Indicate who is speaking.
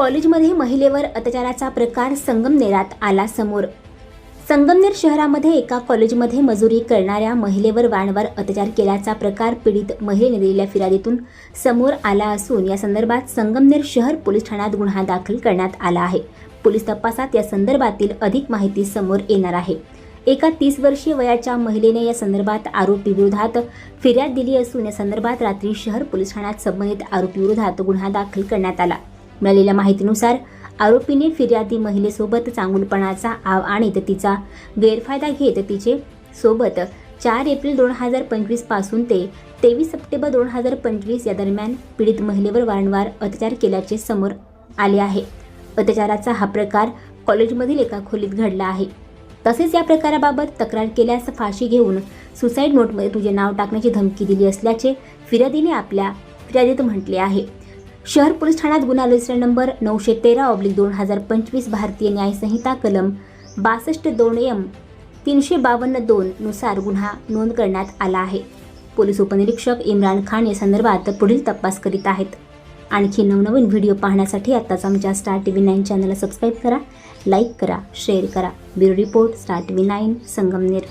Speaker 1: कॉलेजमध्ये महिलेवर अत्याचाराचा प्रकार संगमनेरात आला समोर. संगमनेर शहरामध्ये एका कॉलेजमध्ये मजुरी करणाऱ्या महिलेवर वारंवार अत्याचार केल्याचा प्रकार पीडित महिलेने दिलेल्या फिर्यादीतून समोर आला असून या संदर्भात संगमनेर शहर पोलीस ठाण्यात गुन्हा दाखल करण्यात आला आहे. पोलीस तपासात या संदर्भातील अधिक माहिती समोर येणार आहे. एका तीस वर्षीय वयाच्या महिलेने या संदर्भात आरोपीविरोधात फिर्याद दिली असून या संदर्भात रात्री शहर पोलीस ठाण्यात संबंधित आरोपीविरोधात गुन्हा दाखल करण्यात आला. मिळालेल्या माहितीनुसार आरोपीने फिर्यादी महिलेसोबत चांगुलपणाचा आव आणीत तिचा गैरफायदा घेत तिचे सोबत चार एप्रिल दोन हजार पंचवीसपासून ते तेवीस सप्टेंबर दोन हजार पंचवीस या दरम्यान पीडित महिलेवर वारंवार अत्याचार केल्याचे समोर आले आहे. अत्याचाराचा हा प्रकार कॉलेजमधील एका खोलीत घडला आहे. तसेच या प्रकाराबाबत तक्रार केल्यास फाशी घेऊन सुसाईड नोटमध्ये तुझे नाव टाकण्याची धमकी दिली असल्याचे फिर्यादीने आपल्या फिर्यादीत म्हटले आहे. शहर पोलीस ठाण्यात गुन्हा रजिस्टर नंबर नऊशे तेरा ऑब्लिक दोन हजार पंचवीस भारतीय न्यायसंहिता कलम बासष्ट दोन एम तीनशे बावन्न दोन नुसार गुन्हा नोंद करण्यात आला आहे. पोलीस उपनिरीक्षक इम्रान खान या संदर्भात पुढील तपास करीत आहेत. आणखी नवनवीन व्हिडिओ पाहण्यासाठी आत्ताच आमच्या स्टार टी व्ही नाईन चॅनलला सबस्क्राईब करा लाईक करा शेअर करा. Bureau report star T V nine Sangamner.